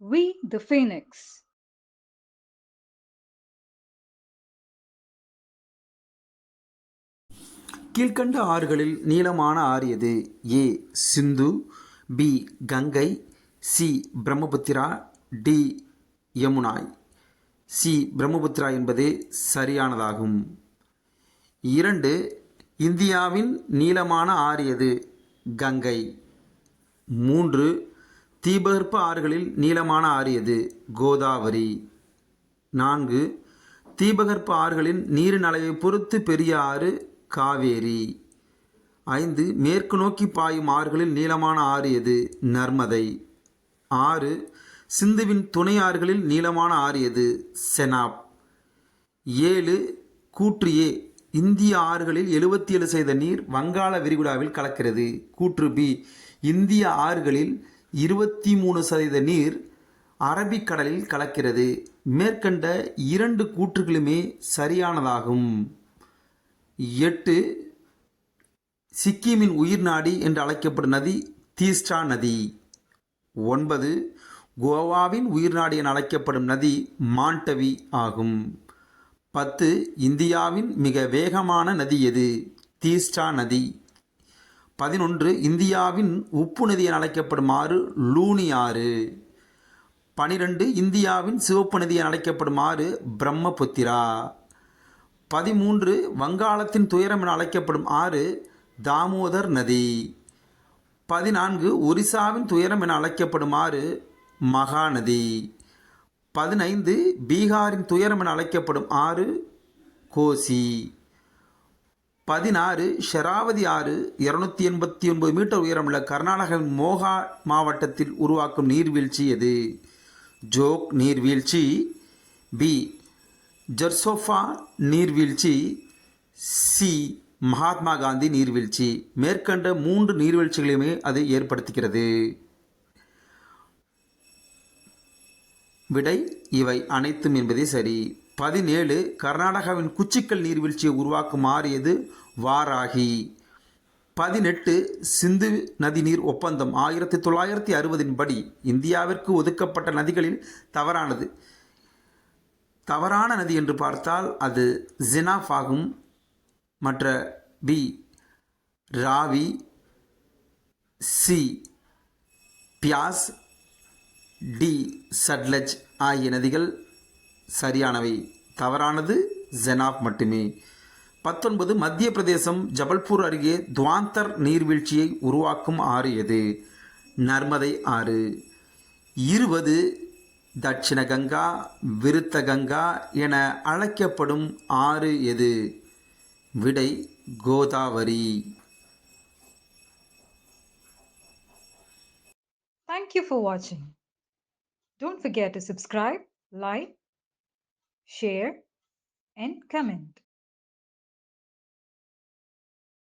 We the Phoenix. கீழ்க்கண்ட ஆறுகளில் நீளமான ஆறு எது? A Sindhu B Ganga C Brahmaputra D Yamuna. C Brahmaputra என்பது சரியானதாகும். இரண்டு இந்தியாவின் நீளமான ஆறு எது? கங்கை. மூன்று தீபகற்ப ஆறுகளில் நீளமான ஆறு எது? கோதாவரி. நான்கு தீபகற்ப ஆறுகளின் நீரின் அளவை பொறுத்து பெரிய ஆறு காவேரி. ஐந்து மேற்கு நோக்கி பாயும் ஆறுகளில் நீளமான ஆறு எது? நர்மதை. ஆறு சிந்துவின் துணை ஆறுகளில் நீளமான ஆறு எது? செனாப். ஏழு கூற்று ஏ இந்திய ஆறுகளில் எழுபத்தி ஏழு சதவீத நீர் வங்காள விரிகுடாவில் கலக்கிறது. கூற்று பி இந்திய ஆறுகளில் இருபத்தி மூணு சதவீத நீர் அரபிக்கடலில் கலக்கிறது. மேற்கண்ட இரண்டு கூற்றுகளுமே சரியானதாகும். எட்டு சிக்கிமின் உயிர் நாடி என்று அழைக்கப்படும் நதி தீஸ்டா நதி. ஒன்பது கோவாவின் உயிர் நாடி என அழைக்கப்படும் நதி மாண்டவி ஆகும். பத்து இந்தியாவின் மிக வேகமான நதி எது? தீஸ்டா நதி. பதினொன்று இந்தியாவின் உப்பு நதி என அழைக்கப்படும் ஆறு லூனி ஆறு பனிரெண்டு இந்தியாவின் சிவப்பு நதி என அழைக்கப்படும் ஆறு பிரம்மபுத்திரா. பதிமூன்று வங்காளத்தின் துயரம் என அழைக்கப்படும் ஆறு தாமோதர் நதி. பதினான்கு ஒரிசாவின் துயரம் என அழைக்கப்படும் ஆறு மகாநதி. பதினைந்து பீகாரின் துயரம் என அழைக்கப்படும் ஆறு கோசி. பதினாறு ஷராவதி ஆறு இரநூத்தி எண்பத்தி ஒன்பது மீட்டர் உயரமுள்ள கர்நாடகாவின் மோகா மாவட்டத்தில் உருவாக்கும் நீர்வீழ்ச்சி எது? ஜோக் நீர்வீழ்ச்சி பி ஜர்சோஃபா நீர்வீழ்ச்சி சி மகாத்மா காந்தி நீர்வீழ்ச்சி. மேற்கண்ட மூன்று நீர்வீழ்ச்சிகளையுமே அது ஏற்படுத்துகிறது. விடை இவை அனைத்தும் என்பதே சரி. பதினேழு கர்நாடகாவின் குச்சிக்கல் நீர்வீழ்ச்சியை உருவாக்கும் மாறியது வாராகி. பதினெட்டு சிந்து நதிநீர் ஒப்பந்தம் ஆயிரத்தி தொள்ளாயிரத்தி அறுபதின் படி இந்தியாவிற்கு ஒதுக்கப்பட்ட நதிகளில் தவறானது. தவறான நதி என்று பார்த்தால் அது ஜினாஃப் ஆகும். மற்ற B Ravi C Beas D Sutlej ஆகிய நதிகள் சரியானவை. தவறானது ஜெனாப் மட்டுமே. பத்தொன்பது மத்திய பிரதேசம் ஜபல்பூர் அருகே துவாந்தர் நீர்வீழ்ச்சியை உருவாக்கும் ஆறு எது? நர்மதை ஆறு. இருபது தட்சிண கங்கா விருத்த கங்கா என அழைக்கப்படும் ஆறு எது? விடை Godavari. Thank you for watching. Don't forget to subscribe, like, share, and comment.